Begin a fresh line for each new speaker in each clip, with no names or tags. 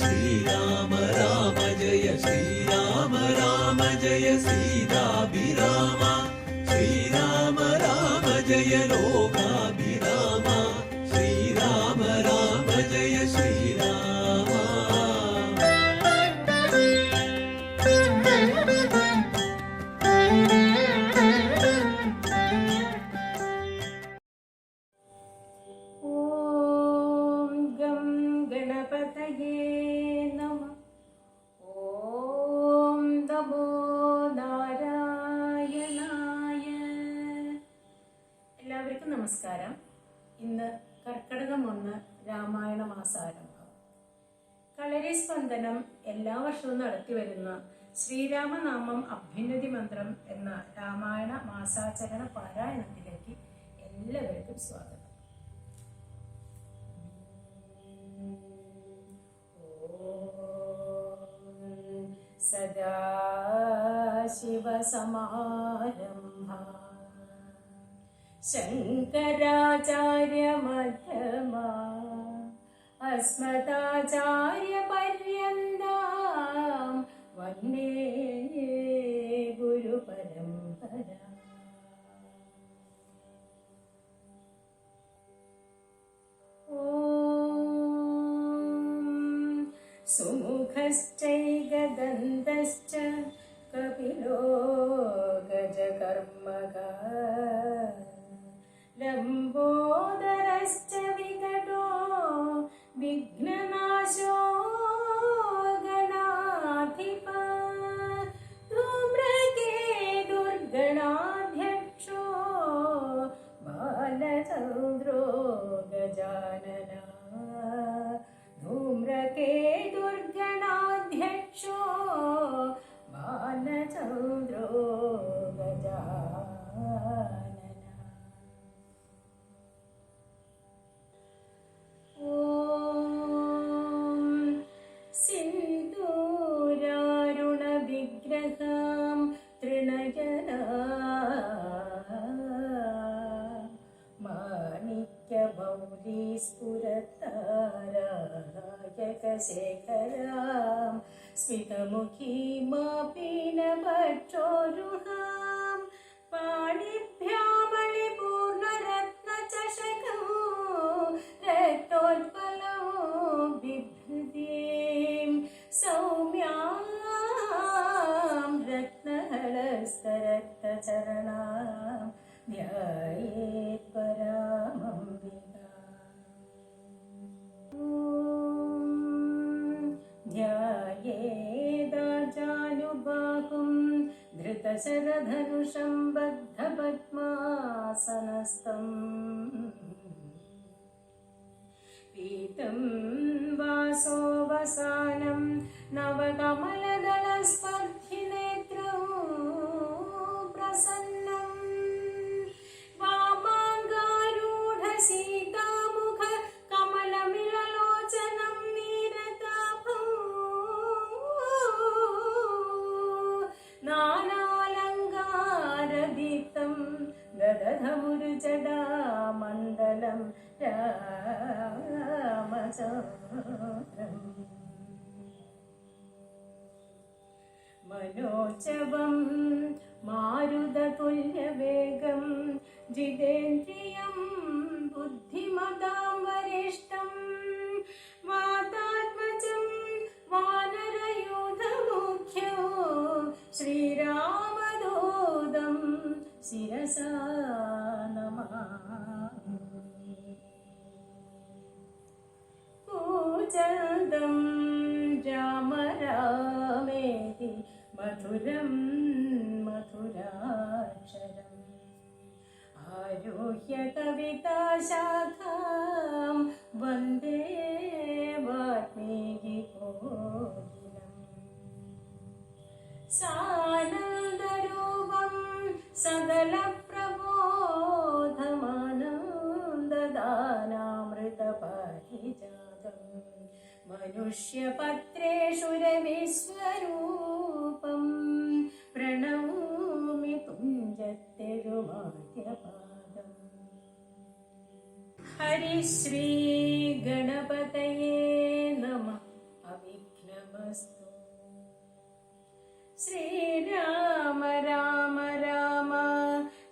ജയ
നമസ്കാരം. ഇന്ന് കർക്കിടകം ഒന്ന് രാമായണ മാസാരംഭം കളരി സ്പന്ദനം എല്ലാ വർഷവും നടത്തി വരുന്ന ശ്രീരാമനാമം അഭ്യുന്നതി മന്ത്രം എന്ന രാമായണ മാസാചരണ പാരായണത്തിലേക്ക് എല്ലാവർക്കും സ്വാഗതം. സദാ ശിവസമാരം शङ्कराचार्यमध्यमा अस्मदाचार्यपर्यन्तां वन्दे गुरुपरम्परा ॐ सुमुखश्चैकदन्तश्च कपिलो गजकर्मगा लम्बोदरश्च முகி மாபின மற்றொருகாம் பாடிப்யாமளி பூர்ண ரத்ன சசகோ ரத்தோத்பலோ பிப்ரதேம் சௌமியாம் ரத்னஹலஸ்தரத்த சரணாம் ध्याये शरधनुषम्बद्धपद्मासनस्त गदधमुरुजडामण्डलं रामचन्द्रम् मनोजवं मारुदतुल्यवेगं जितेन्द्रियं बुद्धिमतां वरिष्ठं वातात्मजं वानरयूथमुख्यो श्रीरामदूतं शिरसा नमामि। पूजन्तं राम रामेति मधुरं मधुराक्षरम्। आरुह्य कविताशाखां वन्दे वाल्मीकिकोकिलम् सानन्दरूपं സകല പ്രബോധമാനന്ദദാനാമൃതപാരിജാതം മനുഷ്യപത്രേഷു രവിസ്വരൂപം. പ്രണൗമി തുഞ്ചത്തെരുമാദ്യപാദം ഹരിശ്രീ ഗണപതയേ നമ. അവിഘ്നമസ്തു. ശ്രീരാമ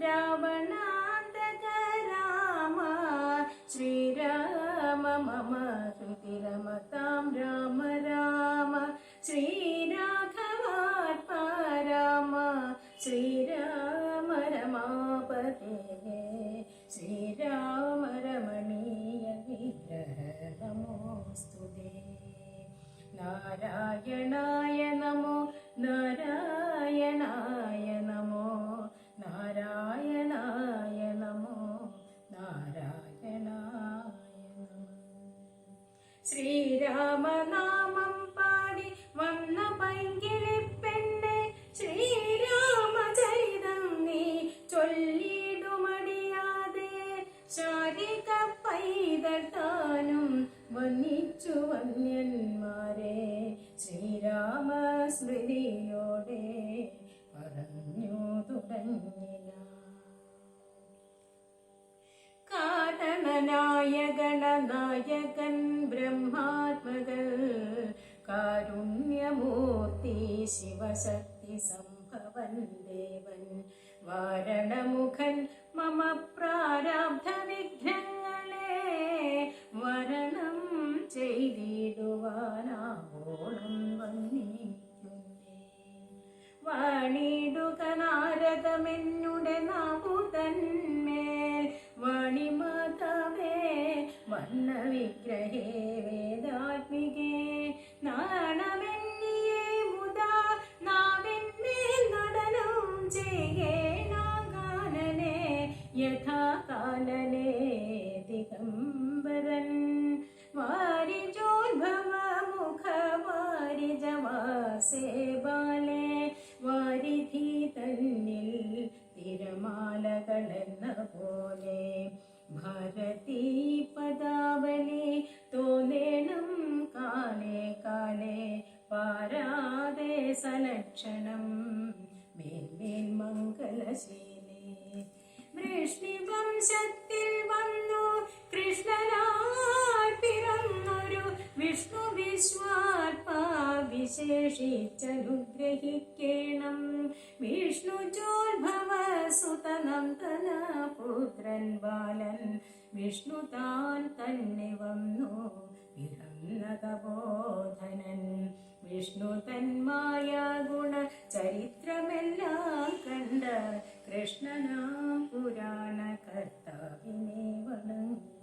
रावणान्तक राम श्रीराम मम श्रुतिरमतां राम। വന്യന്മാരെ ശ്രീരാമ സ്മൃതിയോടെ പറഞ്ഞു തുടങ്ങിന കാരണനായകണനായകൻ ബ്രഹ്മാത്മകൾ കാരുണ്യമൂർത്തി ശിവശക്തി സംഭവൻ ദേവൻ വാരണമുഖൻ മമ പ്രാരാബ്ധ വിഘ്നങ്ങളെ വരണം ചെയ്തിടുവാനാവോളം വന്നിരിക്കുന്നേ വണിടുക നാരദമെന്നുടെ നാവുതന്മേൽ വാണിമാതാവേ വർണ വിശേഷിച്ചനുഗ്രഹിക്കേണം. വിഷ്ണു സുതനം സുതനന്ദന പുത്രൻ ബാലൻ വിഷ്ണു താൻ തന്നെ വന്നു വിഹന്നതബോധനൻ വിഷ്ണു തന്മായ ഗുണ ചരിത്രമെല്ലാം കണ്ട കൃഷ്ണനാം പുരാണ കർത്താവിനെ വണങ്ങുന്നേ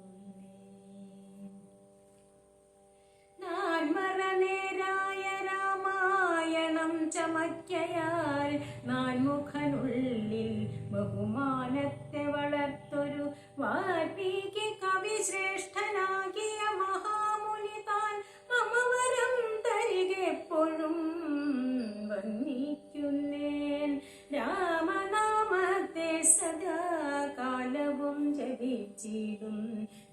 നാൻമറനേരായ രാമായണം ചമയ്ക്കയാൽ നാൻമുഖനുള്ളിൽ ബഹുമാനത്തെ വളർത്തൊരു വാൽമീകി കവി ശ്രേഷ്ഠനാകിയ മഹാമുനി താൻ അമവരം തരികെപ്പോഴും വന്നിക്കുന്നേൻ രാമനാമത്തെ സദാ കാലവും ജപിച്ചിടും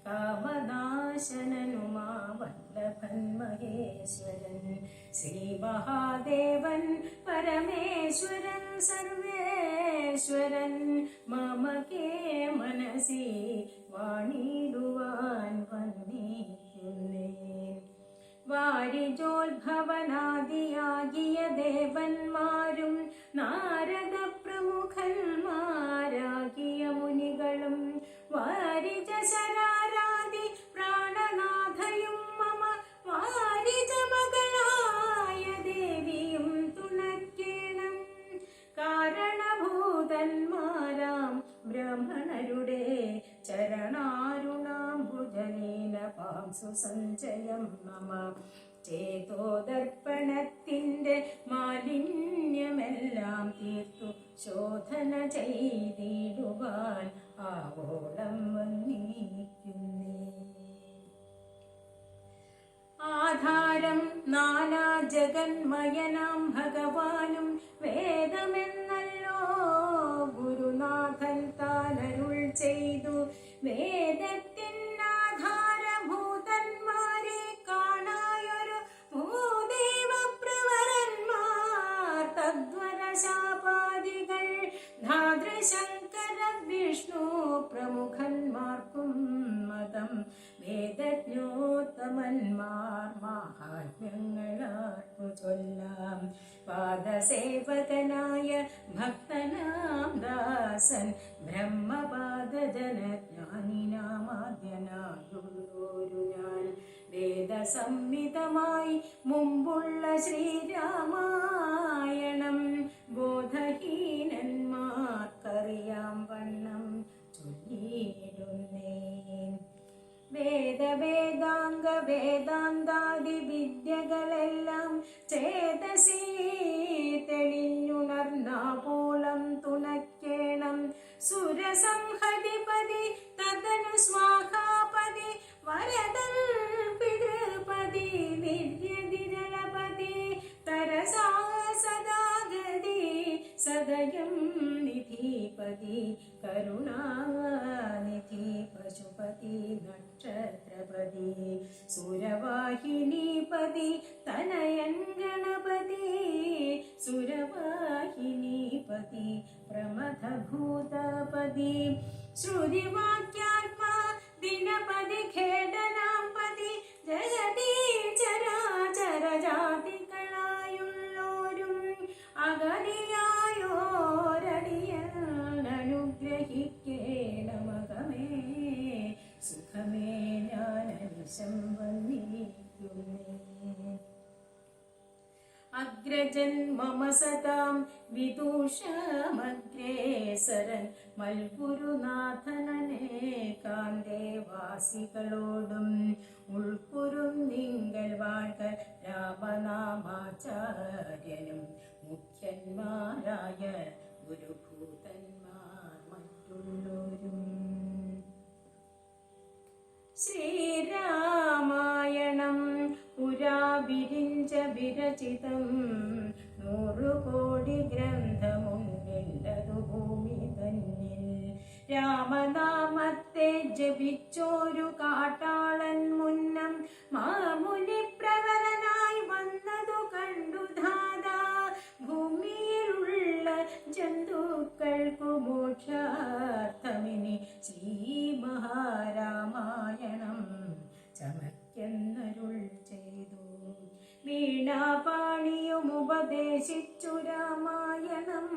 കാമനാശനനുമാ വല്ലഭൻ മഹേശ്വരൻ ശ്രീ മഹാദേവൻ പരമേശ്വരൻ സർവേശ്വരൻ. മമകേ മനസി വാണിടുവാൻ വന്നിക്കുന്നേ. വാരിജോത്ഭവനാദിയാകിയ ദേവന്മാരും നാരദ പ്രമുഖന്മാരാകിയ മുനികളും ചെയ്തിടുവാൻ ആവോളം വന്നിരിക്കുന്നേ. ആധാരം നാനാ ജഗന്മയനാം ഭഗവാനും വേദമെന്നല്ലോ ഗുരുനാഥൻ താനരുൾ ചെയ്തു. വേദത്തിനാധാരഭൂതന്മാരെ ചൊല്ലാം. പാദസേവകനായ ഭക്തനാം ദാസൻ ബ്രഹ്മപാദജനജ്ഞാനിനാമാദ്യനായുള്ളൊരു ഞാൻ. വേദസംഹിതമായി മുമ്പുള്ള ശ്രീരാമായണം ബോധഹീനന്മാർക്കറിയാം വണ്ണം ചൊല്ലിയിടുന്നേ വേദവേദാംഗ വേദാന്താദി ശ്രുതിവാക്യാത്മാ ദിനപതി ഖേദനാംപതി. ജഗതി ചരാചര ജാതികളായുള്ളോരും അകലിയായോരടിയനുഗ്രഹിക്കേണമകമേ സുഖമേ ഞാനനുശം വന്നിരിക്കുന്നേ അഗ്രജൻ മമ സദാം വിദൂഷമഗ്രേസരൻ മൽഗുരുനാഥനേകാന്തേവാസികളോടും ഉൾക്കുറും നിങ്ങൾ വാഴ്ക രാമനാമാചാര്യനും മുഖ്യന്മാരായ ഗുരുഭൂതന്മാർ മറ്റുള്ളവരും ശ്രീരാമായണം പുരാ വിരിഞ്ച വിരചിതം നൂറുകോടി ഗ്രന്ഥമുണ്ടില്ലതു ഭൂമി തന്നിൽ. രാമനാമത്തെ ജപിച്ചോരു കാട്ടാളൻ മുന്നം മാമുനി പ്രവരനായി വന്നതു കണ്ടു ധാതാ ഭൂമിയിലുള്ള ജന്തുക്കൾക്കു മോക്ഷാർത്ഥമിനി ശ്രീ മഹാരാമായണം ചമക്കെന്നരുൾ ചെയ്തു. വീണാപാണിയും ഉപദേശിച്ചു രാമായണം.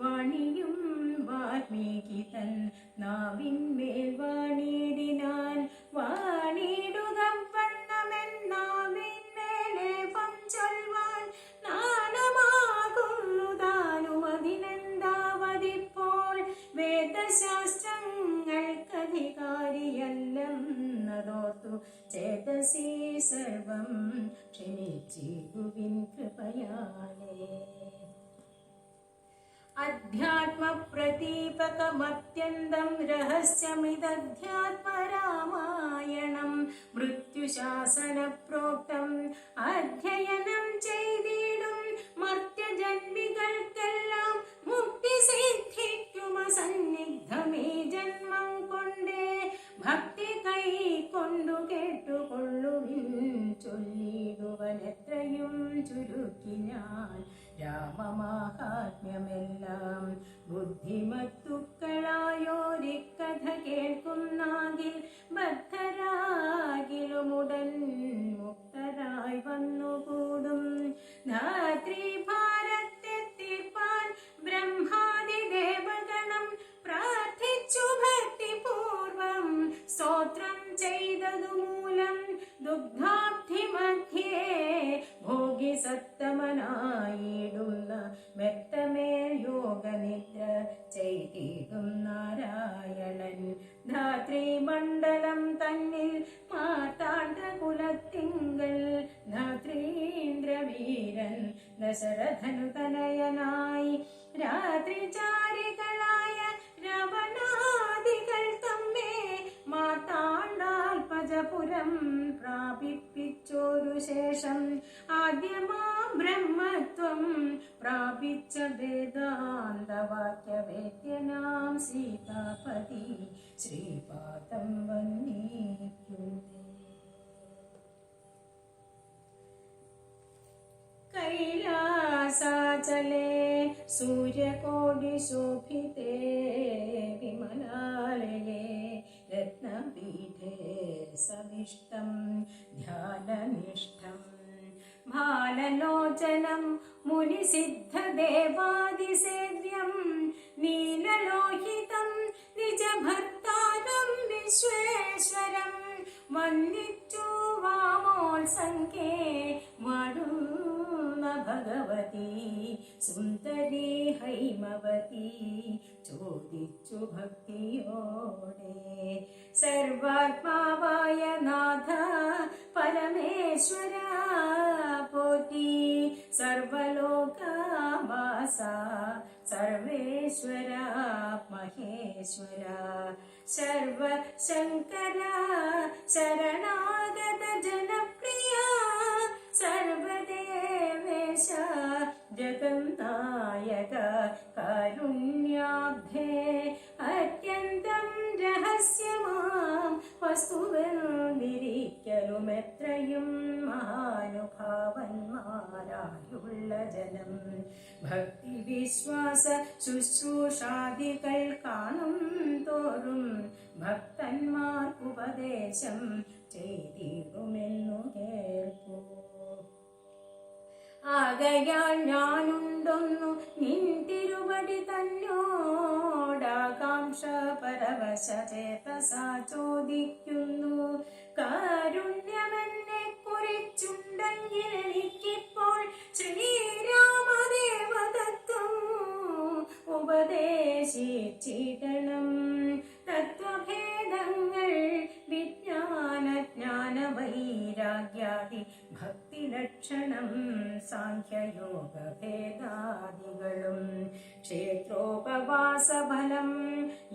വാണിയും വാൽമീകി തൻ നാവിന്മേൽ ക്ഷമിച്ചിരുവിൻ കൃപയാലേ. അധ്യാത്മപ്രദീപകമത്യന്തം രഹസ്യമിതധ്യാത്മരാമായണം. മൃത്യുശാസനപ്രോക്തം അധ്യയനം च वेदान्तवाक्यवेद्यनां सीतापति श्रीपातं वन्नीत्युते कैलासाचले सूर्यकोटिशोभिते विमलालये रत्नपीठे सविष्टं ध्याननिष्ठम् ബാലലോചനം മുനിസിദ്ധദേവാദിസേവ്യം നീലലോഹിതം നിജഭർത്താനം വിശ്വേശ്വരം. വന്നിച്ചു വാമോത്സംഖ്യേ വടുന്ന ഭഗവതി സുന്ദരി ഹൈമവതി. ചോദിച്ചു ഭക്തിയോടെ സർവാത്മാവായ നാഥ പരമേശ്വര महेश्वरा महेश्वरा सर्व सर्वशङ्करा शरणागत जनप्रिया सर्वदेवेश जगन्नायक कारुण्याब्धे രഹസ്യമാം വസ്തുവെന്നിരിക്കലുമെത്രയും മഹാനുഭാവന്മാരായുള്ള ജനം. ഭക്തി വിശ്വാസ ശുശ്രൂഷാദികൾ കാണും തോറും ഭക്തന്മാർക്കുപദേശം ചെയ്തിടുമെന്നു കേൾക്കൂ. ആകയാൽ ഞാനുണ്ടൊന്നു നിൻ തിരുവടി തന്നോടാകാംക്ഷ ചോദിക്കുന്നു കാരുണ്യമെന്നെ കുറിച്ചുണ്ടെങ്കിൽ എനിക്കിപ്പോൾ ശ്രീരാമദേവതത്വം ഉപദേശിച്ചിടണം. തത്വഭേദങ്ങൾ വിജ്ഞാന ജ്ഞാന വൈരാഗ്യാദി ഭക്തിലക്ഷണം സാഖ്യയോഗ ഭേദാദികളും ക്ഷേത്രോപവാസഫലം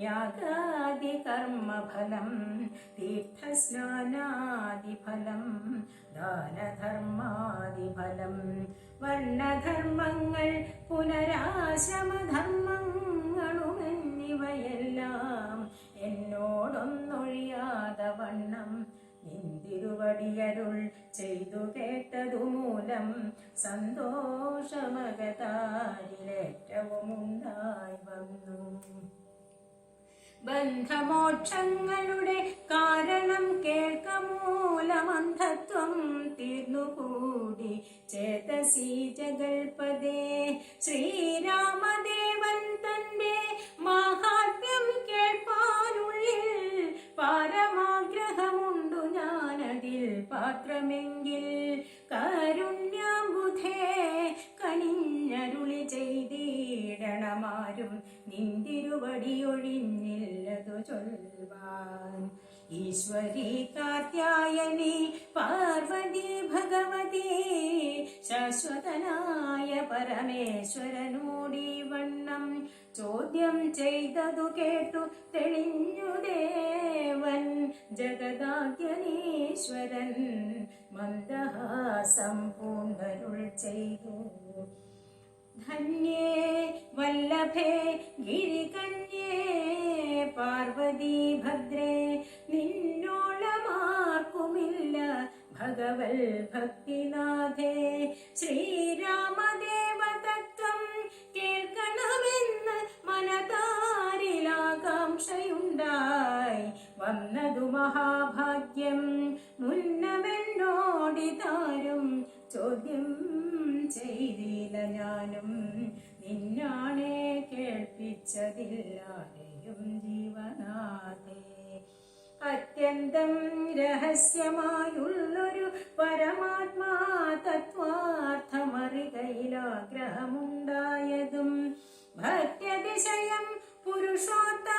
യാഗാദി കർമ്മഫലം തീർത്ഥസ്നാനാദിഫലം ദാനധർമാദിഫലം വർണധർമ്മങ്ങൾ പുനരാശ്രമധർമ്മങ്ങളുമെന്നിവയെല്ലാം എന്നോടൊന്നൊഴിയാതെ വണ്ണം. നിന്തിരുവടിയരുൾ ചെയ്തു കേട്ടതു മൂലം സന്തോഷമകതാരിലേറ്റവും ഉണ്ടായി വന്നു. ബന്ധമോക്ഷങ്ങളുടെ കാരണം കേൾക്കമൂലമന്ധത്വം തീർന്നുകൂടി. ചേതസി ജഗൽപദേ ശ്രീരാമദേവൻ തന്റെ മാഹാത്മ്യം കേൾപ്പാനുള്ളിൽ പരമാഗ്രഹമുണ്ടു ഞാനതിൽ. പാത്രമെങ്കിൽ കരുണ്യാബുധേ കനിഞ്ഞരുളി ചെയ്തിടണമാരും. നിന്തിരുവടിയൊഴിഞ്ഞില്ലതു ചൊൽവാൻ ഈശ്വരി കാർത്യായനി പാർവതി ഭഗവതി ശാശ്വതനായ പരമേശ്വരനോടി വണ്ണം ചോദ്യം ചെയ്തതു കേട്ടു തെളിഞ്ഞു ദേവൻ ജഗദാദ്യനീശ്വരൻ മന്ദഹാസം പൂണ്ടരുൾ ചെയ്തു ധന്യേ വല്ലഭേ ഗിരികന്യേ പാർവതി ഭദ്രേ നിന്നോളമാർക്കുമില്ല ഭഗവൽ ഭക്തിനാഥേ ശ്രീരാമദേവ തത്വം കേൾക്കണമെന്ന് മനതാരിലാകാംക്ഷയുണ്ടായി. വന്നതു മഹാഭാഗ്യം മുന്നമെന്നോടിതാരും ചോദ്യം ചെയ്തില്ല ഞാനും. നിന്നാണേ കേൾപ്പിച്ചതില്ലാരെയും ജീവനാഥേ അത്യന്തം രഹസ്യമായുള്ളൊരു പരമാത്മാ തത്വാർത്ഥമറികയിലാഗ്രഹമുണ്ടായതും ഭക്ത്യതിശയം പുരുഷോത്തമൻ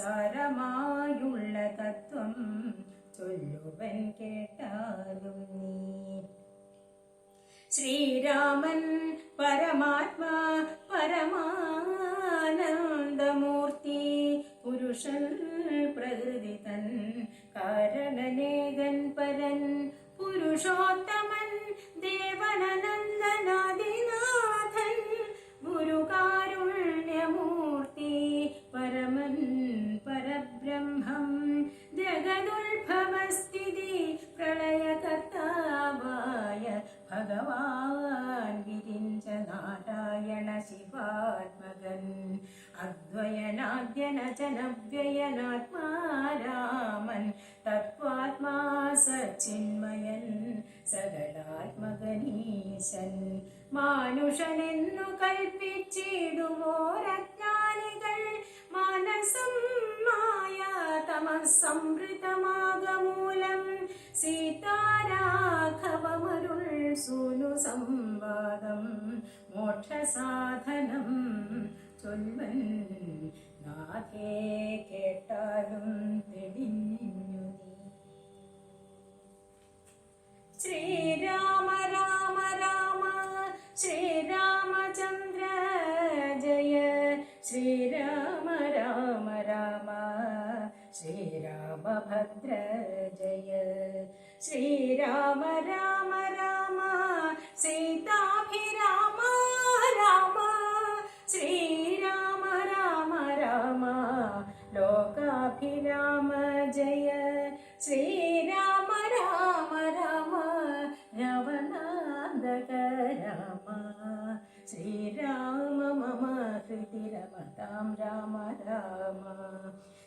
സാരമായുള്ള തത്വം ചൊല്ലുവൻ കേട്ടാലും നീ. ശ്രീരാമൻ പരമാത്മാ പരമാനന്ദമൂർത്തി പുരുഷൻ പ്രകൃതി തൻ കാരണനേകൻ പരൻ പുരുഷോത്തമൻ ദേവനനന്ദനാദിനാഥൻ അദ്വയനാദ്യനജനവ്യയനാത്മാരാമൻ തത്വാത്മാ സച്ചിന്മയൻ സകലാത്മകനീശൻ. മാനുഷനെന്നു കൽപ്പിച്ചിടുമോരജ്ഞാനികൾ മാനസം മായ തമസംവൃതമാകമൂലം സീതാരാഘവമരുൾ സൂനു സംവാദം മോക്ഷസാധനം ശ്രീരാമഭദ്ര ജയ. ശ്രീരാമ രാമ രാമ സീതാഭിരാമ രാമ. ശ്രീരാമ രാമ രാമ ലോകാഭിരാമ ജയ. ശ്രീരാമ രാമ രാമ രവനാന്തക രാമ. ശ്രീരാമ മമ ഹൃദി രമതാം രാമ രാമ.